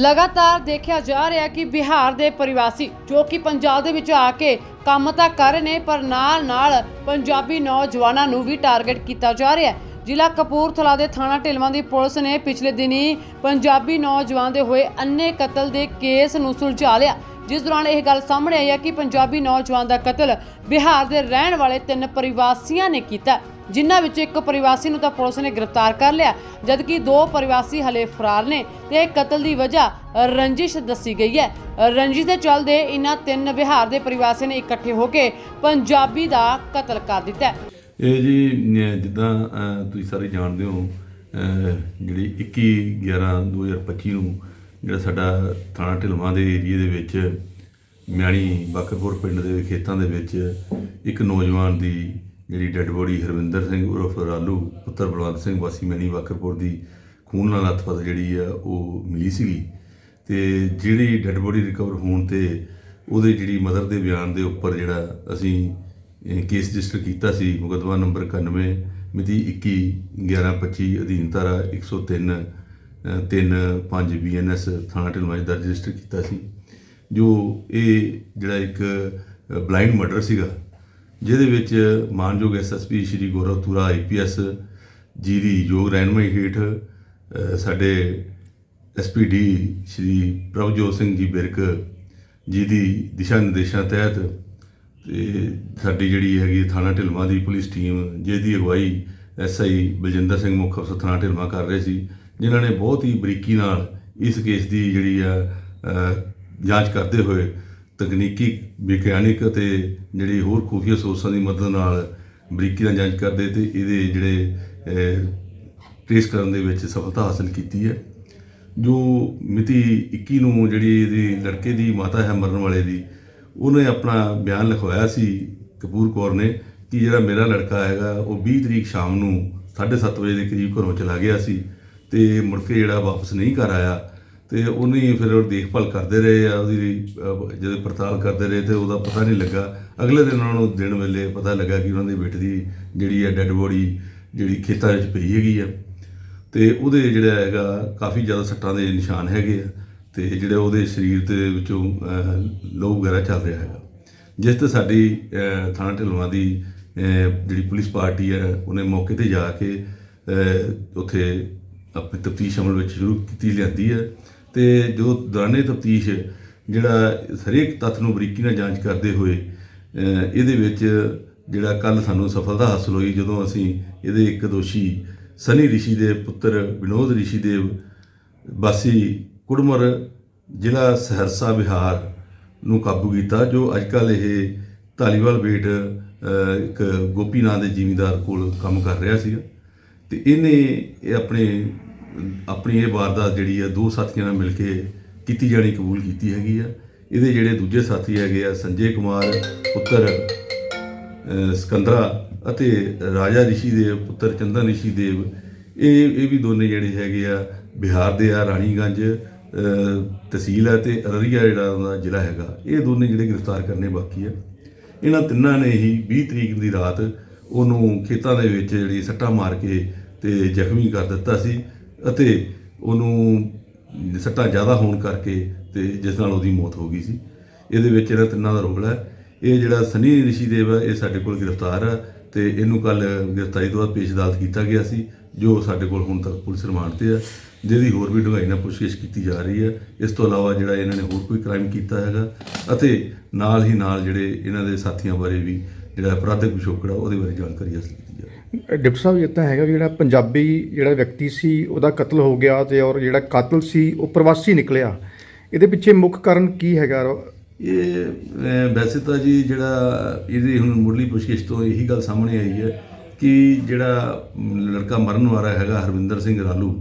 ਲਗਾਤਾਰ ਦੇਖਿਆ ਜਾ ਰਿਹਾ ਕਿ ਬਿਹਾਰ ਦੇ ਪ੍ਰਵਾਸੀ ਜੋ ਕਿ ਪੰਜਾਬ ਦੇ ਵਿੱਚ ਆ ਕੇ ਕੰਮ ਤਾਂ ਕਰ ਰਹੇ ਨੇ, ਪਰ ਨਾਲ-ਨਾਲ ਪੰਜਾਬੀ ਨੌਜਵਾਨਾਂ ਨੂੰ ਵੀ ਟਾਰਗੇਟ ਕੀਤਾ ਜਾ ਰਿਹਾ ਹੈ। ਜ਼ਿਲ੍ਹਾ ਕਪੂਰਥਲਾ ਦੇ ਥਾਣਾ ਢਿਲਵਾਂ ਦੀ ਪੁਲਿਸ ਨੇ ਪਿਛਲੇ ਦਿਨੀ ਪੰਜਾਬੀ ਨੌਜਵਾਨ ਦੇ ਹੋਏ ਅੰਨੇ ਕਤਲ ਦੇ ਕੇਸ ਨੂੰ ਸੁਲਝਾ ਲਿਆ। ਜਿਸ ਦੌਰਾਨ ਇਹ ਗੱਲ ਸਾਹਮਣੇ ਆਈ ਹੈ ਕਿ ਪੰਜਾਬੀ ਨੌਜਵਾਨ ਦਾ ਕਤਲ ਬਿਹਾਰ ਦੇ ਰਹਿਣ ਵਾਲੇ ਤਿੰਨ ਪ੍ਰਵਾਸੀਆਂ ਨੇ ਕੀਤਾ ਜਿਨ੍ਹਾਂ ਵਿੱਚ ਇੱਕ ਪ੍ਰਵਾਸੀ ਨੂੰ ਤਾਂ ਪੁਲਿਸ ਨੇ ਗ੍ਰਿਫਤਾਰ ਕਰ ਲਿਆ, ਜਦਕਿ ਦੋ ਪ੍ਰਵਾਸੀ ਹਲੇ ਫਰਾਰ ਨੇ ਤੇ ਕਤਲ ਦੀ ਵਜ੍ਹਾ ਰੰਜਿਸ਼ ਦੱਸੀ ਗਈ ਹੈ। ਰੰਜਿਸ਼ ਦੇ ਚੱਲਦੇ ਇਹਨਾਂ ਤਿੰਨ ਬਿਹਾਰ ਦੇ ਪ੍ਰਵਾਸੀਆਂ ਨੇ ਇਕੱਠੇ ਹੋ ਕੇ ਪੰਜਾਬੀ ਦਾ ਕਤਲ ਕਰ ਦਿੱਤਾ ਇਹ ਜੀ ਜਿੱਦਾਂ ਤੁਸੀਂ ਸਾਰੇ ਜਾਣਦੇ ਹੋ, ਅਹ, ਜਿਹੜੀ 21 11 2025 ਨੂੰ ਜਿਹੜਾ ਸਾਡਾ ਥਾਣਾ ਢਿਲਵਾਂ ਦੇ ਏਰੀਏ ਦੇ ਵਿੱਚ, ਮਿਆਣੀ ਬਾਕਰਪੁਰ ਪਿੰਡ ਦੇ ਖੇਤਾਂ ਦੇ ਵਿੱਚ ਇੱਕ ਨੌਜਵਾਨ ਦੀ ਜਿਹੜੀ ਡੈੱਡ ਬੋਡੀ ਹਰਵਿੰਦਰ ਸਿੰਘ ਉਰਫ ਰਾਲੂ ਪੁੱਤਰ ਬਲਵੰਤ ਸਿੰਘ ਵਾਸੀ ਮਿਆਣੀ ਵਾਕਰਪੁਰ ਦੀ ਖੂਨ ਨਾਲ ਲੱਥਪੱਥ ਜਿਹੜੀ ਆ ਉਹ ਮਿਲੀ ਸੀਗੀ। ਤੇ ਜਿਹੜੀ ਡੈੱਡ ਬੋਡੀ ਰਿਕਵਰ ਹੋਣ ਤੇ ਉਹਦੇ ਜਿਹੜੀ ਮਦਰ ਦੇ ਬਿਆਨ ਦੇ ਉੱਪਰ ਜਿਹੜਾ ਅਸੀਂ ਕੇਸ ਰਜਿਸਟਰ ਕੀਤਾ ਸੀ ਮੁਕੱਦਮਾ ਨੰਬਰ 91 ਮਿਤੀ 21 1125 ਅਧੀਨ ਧਾਰਾ 103 ਅ, 3 5 ਬੀਐਨਐਸ ਥਾਣਾ ਢਿਲਵਾਂ 'ਚ ਦਰਜ ਰਜਿਸਟਰ ਕੀਤਾ ਸੀ। ਜੋ ਇਹ ਜਿਹੜਾ ਇੱਕ ਬਲਾਈਂਡ ਮਰਡਰ ਸੀਗਾ ਜਿਹਦੇ ਵਿੱਚ ਮਾਨਯੋਗ ਐਸਐਸਪੀ ਸ਼੍ਰੀ ਗੌਰਵ ਤੁਰਾ ਆਈਪੀਐਸ ਜੀ ਦੀ ਯੋਗ ਰਹਿਨਮਾਈ ਹੇਠ ਅ, ਸਾਡੇ ਐਸਪੀਡੀ ਸ਼੍ਰੀ ਪ੍ਰਭਜੋਤ ਸਿੰਘ ਜੀ ਬਿਰਕ ਜੀ ਦੀ ਦਿਸ਼ਾ ਨਿਰਦੇਸ਼ਾਂ ਤਹਿਤ ਤੇ ਸਾਡੀ ਜਿਹੜੀ ਹੈਗੀ ਥਾਣਾ ਢਿਲਵਾਂ ਦੀ ਪੁਲਿਸ ਟੀਮ ਜਿਹਦੀ ਅਗਵਾਈ ਐਸਆਈ ਬਲਜਿੰਦਰ ਸਿੰਘ ਮੁੱਖ ਅਫਸਰ ਥਾਣਾ ਢਿਲਵਾਂ ਕਰ ਰਹੇ ਸੀ ਜਿਨ੍ਹਾਂ ਨੇ ਬਹੁਤ ਹੀ ਬਰੀਕੀ ਨਾਲ ਇਸ ਕੇਸ ਦੀ ਜਿਹੜੀ ਆ ਜਾਂਚ ਕਰਦੇ ਹੋਏ ਤਕਨੀਕੀ ਵਿਗਿਆਨਿਕ ਅਤੇ ਜਿਹੜੀ ਹੋਰ ਖੂਫੀਆ ਸੋਰਸਾਂ ਦੀ ਮਦਦ ਨਾਲ ਬਰੀਕੀ ਨਾਲ ਜਾਂਚ ਕਰਦੇ ਤੇ ਇਹਦੇ ਜਿਹੜੇ ਅ, ਟ੍ਰੇਸ ਕਰਨ ਦੇ ਵਿੱਚ ਸਫਲਤਾ ਹਾਸਲ ਕੀਤੀ ਹੈ। ਜੋ ਮਿਤੀ 21 ਨੂੰ ਜਿਹੜੀ ਇਹਦੀ ਲੜਕੇ ਦੀ ਮਾਤਾ ਹੈ ਮਰਨ ਵਾਲੇ ਦੀ ਉਹਨੇ ਆਪਣਾ ਬਿਆਨ ਲਿਖਵਾਇਆ ਸੀ ਕਪੂਰ ਕੌਰ ਨੇ ਕਿ ਜਿਹੜਾ ਮੇਰਾ ਲੜਕਾ ਹੈਗਾ ਉਹ 20 ਤਰੀਕ ਸ਼ਾਮ ਨੂੰ 7:30 ਵਜੇ ਦੇ ਕਰੀਬ ਘਰੋਂ ਚਲਾ ਗਿਆ ਸੀ ਤੇ ਮੁੜ ਕੇ ਜਿਹੜਾ ਵਾਪਸ ਨਹੀਂ ਘਰ ਆਇਆ। ਤੇ ਉਹਨੇ ਫਿਰ ਉਹ ਦੇਖਭਾਲ ਕਰਦੇ ਰਹੇ ਆ ਉਹਦੀ ਅਹ, ਜਦੋਂ ਪੜਤਾਲ ਕਰਦੇ ਰਹੇ ਤੇ ਉਹਦਾ ਪਤਾ ਨਹੀਂ ਲੱਗਾ। ਅਗਲੇ ਦਿਨ ਉਹਨਾਂ ਨੂੰ ਦਿਨ ਵੇਲੇ ਪਤਾ ਲੱਗਾ ਕਿ ਉਹਨਾਂ ਦੇ ਬੇਟੇ ਦੀ ਜਿਹੜੀ ਹੈ ਡੈੱਡ ਬੋਡੀ ਜਿਹੜੀ ਖੇਤਾਂ ਵਿੱਚ ਪਈ ਹੈਗੀ ਆ। ਤੇ ਉਹਦੇ ਜਿਹੜਾ ਹੈਗਾ ਕਾਫੀ ਜ਼ਿਆਦਾ ਸੱਟਾਂ ਦੇ ਨਿਸ਼ਾਨ ਹੈਗੇ ਆ ਤੇ ਜਿਹੜੇ ਉਹਦੇ ਸਰੀਰ ਦੇ ਵਿੱਚੋਂ ਲੋਹ ਵਗੈਰਾ ਚੱਲ ਰਿਹਾ ਹੈਗਾ। ਜਿਸ ਤੇ ਸਾਡੀ ਥਾਣਾ ਢਿਲਵਾਂ ਦੀ ਜਿਹੜੀ ਪੁਲਿਸ ਪਾਰਟੀ ਹੈ ਉਹਨੇ ਮੌਕੇ ਤੇ ਜਾ ਕੇ ਉੱਥੇ ਆਪਣੀ ਤਫਤੀਸ਼ ਅਮਲ ਵਿੱਚ ਸ਼ੁਰੂ ਕੀਤੀ ਲਿਆਂਦੀ ਹੈ ਤੇ ਜੋ ਦੌਰਾਨੇ ਤਫਤੀਸ਼ ਜਿਹੜਾ ਹਰੇਕ ਤੱਥ ਨੂੰ ਬਰੀਕੀ ਨਾਲ ਜਾਂਚ ਕਰਦੇ ਹੋਏ ਇਹਦੇ ਵਿੱਚ ਜਿਹੜਾ ਕੱਲ ਸਾਨੂੰ ਸਫਲਤਾ ਹਾਸਲ ਹੋਈ ਜਦੋਂ ਅਸੀਂ ਇਹਦੇ ਇੱਕ ਦੋਸ਼ੀ ਸਨੀ ਰਿਸ਼ੀ ਦੇ ਪੁੱਤਰ ਵਿਨੋਦ ਰਿਸ਼ੀ ਦੇਵ ਵਾਸੀ ਕੁੜਮਰ ਜ਼ਿਲ੍ਹਾ ਸਹਰਸਾ ਬਿਹਾਰ ਨੂੰ ਕਾਬੂ ਕੀਤਾ, ਜੋ ਅੱਜਕੱਲ ਇਹ ਧਾਲੀਵਾਲ ਬੇਟ ਇੱਕ ਗੋਪੀ ਨਾਂ ਦੇ ਜ਼ਿਮੀਂਦਾਰ ਕੋਲ ਕੰਮ ਕਰ ਰਿਹਾ ਸੀਗਾ। ਤੇ ਇਹਨੇ ਇਹ ਆਪਣੇ ਆਪਣੀ ਇਹ ਵਾਰਦਾਤ ਜਿਹੜੀ ਆ, ਦੋ ਸਾਥੀਆਂ ਨਾਲ ਮਿਲ ਕੇ ਕੀਤੀ ਜਾਣੀ ਕਬੂਲ ਕੀਤੀ ਹੈਗੀ ਆ। ਇਹਦੇ ਜਿਹੜੇ ਦੂਜੇ ਸਾਥੀ ਹੈਗੇ ਆ, ਸੰਜੇ ਕੁਮਾਰ, ਪੁੱਤਰ ਸਕੰਦਰਾ ਅਤੇ ਰਾਜਾ ਰਿਸ਼ੀ ਦੇਵ ਪੁੱਤਰ ਚੰਦਨ ਰਿਸ਼ੀ ਦੇਵ ਇਹ ਇਹ ਵੀ ਦੋਨੇ ਜਿਹੜੇ ਹੈਗੇ ਆ, ਬਿਹਾਰ ਦੇ ਆ, ਰਾਣੀਗੰਜ ਤਹਿਸੀਲ ਹੈ ਤੇ ਅਰਰੀਆ ਜਿਹੜਾ ਉਹਦਾ ਜ਼ਿਲ੍ਹਾ ਹੈਗਾ। ਇਹ ਦੋਨੇ ਜਿਹੜੇ ਗ੍ਰਿਫਤਾਰ ਕਰਨੇ ਬਾਕੀ ਆ। ਇਹਨਾਂ ਤਿੰਨਾਂ ਨੇ ਹੀ 20 ਤਰੀਕ ਦੀ ਰਾਤ ਉਹਨੂੰ ਖੇਤਾਂ ਦੇ ਵਿੱਚ ਜਿਹੜੀ ਸੱਟਾਂ ਮਾਰ ਕੇ ਤੇ ਜ਼ਖਮੀ ਕਰ ਦਿੱਤਾ ਸੀ। ਅਤੇ ਉਹਨੂੰ ਸੱਟਾਂ ਜ਼ਿਆਦਾ ਹੋਣ ਕਰਕੇ ਤੇ ਜਿਸ ਨਾਲ ਉਹਦੀ ਮੌਤ ਹੋ ਗਈ ਸੀ। ਇਹਦੇ ਵਿੱਚ ਇਹਨਾਂ ਤਿੰਨਾਂ ਦਾ ਰੋਲ ਹੈ, ਇਹ ਜਿਹੜਾ ਸਨੀ ਰਿਸ਼ੀ ਦੇਵ ਹੈ, ਇਹ ਸਾਡੇ ਕੋਲ ਗ੍ਰਿਫਤਾਰ ਹੈ ਤੇ ਇਹਨੂੰ ਕੱਲ ਗ੍ਰਿਫਤਾਰੀ ਤੋਂ ਬਾਅਦ ਪੇਸ਼ ਅਦਾਲਤ ਕੀਤਾ ਗਿਆ ਸੀ, ਜੋ ਸਾਡੇ ਕੋਲ ਹੁਣ ਤੱਕ ਪੁਲਿਸ ਰਿਮਾਂਡ ਤੇ ਹੈ, ਜਿਹਦੀ ਹੋਰ ਵੀ ਡੂੰਘਾਈ ਨਾਲ ਪੁੱਛਗਿੱਛ ਕੀਤੀ ਜਾ ਰਹੀ ਹੈ। ਇਸ ਤੋਂ ਇਲਾਵਾ ਜਿਹੜਾ ਇਹਨਾਂ ਨੇ ਹੋਰ ਕੋਈ ਕ੍ਰਾਈਮ ਕੀਤਾ ਹੈਗਾ ਅਤੇ ਨਾਲ ਹੀ ਨਾਲ ਜਿਹੜੇ ਇਹਨਾਂ ਦੇ ਸਾਥੀਆਂ ਬਾਰੇ ਵੀ ਜਿਹੜਾ ਅਪਰਾਧਿਕ ਪਿਛੋਕੜ ਆ, ਉਹਦੇ ਬਾਰੇ ਜਾਣਕਾਰੀ ਹਾਸਲ ਕੀਤੀ ਜਾ ਡਿਪਟੀ ਸਾਹਿਬ, ਇਹ ਤਾਂ ਹੈਗਾ ਵੀ ਜਿਹੜਾ ਪੰਜਾਬੀ ਜਿਹੜਾ ਵਿਅਕਤੀ ਸੀ, ਉਹਦਾ ਕਤਲ ਹੋ ਗਿਆ ਤੇ ਔਰ ਜਿਹੜਾ ਕਾਤਲ ਸੀ, ਉਹ ਪ੍ਰਵਾਸੀ ਨਿਕਲਿਆ। ਇਹਦੇ ਪਿੱਛੇ ਮੁੱਖ ਕਾਰਨ ਕੀ ਹੈਗਾ? ਇਹ ਵੈਸੇ ਤਾਂ ਜੀ ਜਿਹੜਾ ਇਹਦੀ ਹੁਣ ਮੁੱਢਲੀ ਪੁੱਛਗਿੱਛ ਤੋਂ ਇਹੀ ਗੱਲ ਸਾਹਮਣੇ ਆਈ ਹੈ ਕਿ ਜਿਹੜਾ ਲੜਕਾ ਮਰਨ ਵਾਲਾ ਹੈਗਾ, ਹਰਵਿੰਦਰ ਸਿੰਘ ਰਾਲੂ,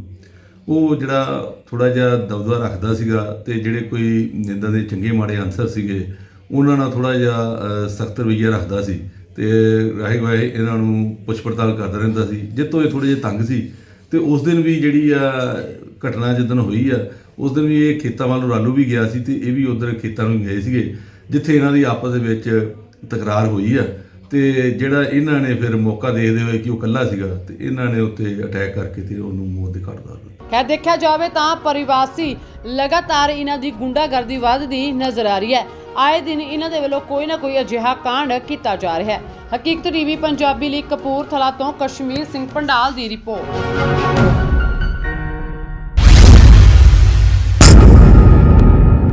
ਉਹ ਜਿਹੜਾ ਥੋੜਾ ਜਿਹਾ ਦਬਦਬਾ ਰੱਖਦਾ ਸੀਗਾ ਤੇ ਜਿਹੜੇ ਕੋਈ ਇਦਾਂ ਦੇ ਚੰਗੇ ਮਾੜੇ ਅਨਸਰ ਸੀਗੇ, ਉਹਨਾਂ ਨਾਲ ਥੋੜਾ ਜਿਹਾ ਸਖਤ ਰਵੱਈਆ ਰੱਖਦਾ ਸੀ। ਤੇ ਰਾਹੀ ਵਾਏ ਇਹਨਾਂ ਨੂੰ ਪੁੱਛ ਪੜਤਾਲ ਕਰਦਾ ਰਹਿੰਦਾ ਸੀ। ਜਿੱਤੋਂ ਇਹ ਥੋੜੇ ਜਿਹੇ ਤੰਗ ਸੀ। ਤੇ ਉਸ ਦਿਨ ਵੀ ਜਿਹੜੀ ਆ ਘਟਨਾ ਜਿੱਦਣ ਹੋਈ ਆ, ਉਸ ਦਿਨ ਵੀ ਇਹ ਖੇਤਾਂ ਵੱਲ ਰਾਲੂ ਵੀ ਗਿਆ ਸੀ ਤੇ ਇਹ ਵੀ ਉਧਰ ਖੇਤਾਂ ਨੂੰ ਗਏ ਸੀਗੇ, ਜਿੱਥੇ ਇਹਨਾਂ ਦੀ ਆਪਸ ਦੇ ਵਿੱਚ ਤਕਰਾਰ ਹੋਈ ਆ। ਤੇ ਜਿਹੜਾ ਇਹਨਾਂ ਨੇ ਫਿਰ ਮੌਕਾ ਦੇਖਦੇ ਹੋਏ ਕਿ ਉਹ ਇਕੱਲਾ ਸੀਗਾ, ਤੇ ਇਹਨਾਂ ਨੇ ਉੱਤੇ ਅਟੈਕ ਕਰਕੇ ਤੇ ਉਹਨੂੰ ਮੌਤ ਦੇ ਘਾਟ ਦਿੱਤਾ। ਖੈਰ, ਦੇਖਿਆ ਜਾਵੇ ਤਾਂ ਪਰਿਵਾਸੀ ਲਗਾਤਾਰ ਇਹਨਾਂ ਦੀ ਗੁੰਡਾਗਰਦੀ ਵੱਧਦੀ ਨਜ਼ਰ ਆ ਰਹੀ ਹੈ। ਆਏ ਦਿਨ ਇਹਨਾਂ ਦੇ ਵੱਲੋਂ ਕੋਈ ਨਾ ਕੋਈ ਅਜਿਹਾ ਕਾਂਡ ਕੀਤਾ ਜਾ ਰਿਹਾ ਹੈ। ਹਕੀਕਤ ਟੀਵੀ ਪੰਜਾਬੀ ਲਈ ਕਪੂਰਥਲਾ ਤੋਂ ਕਸ਼ਮੀਰ ਸਿੰਘ ਪੰਡਾਲ ਦੀ ਰਿਪੋਰਟ।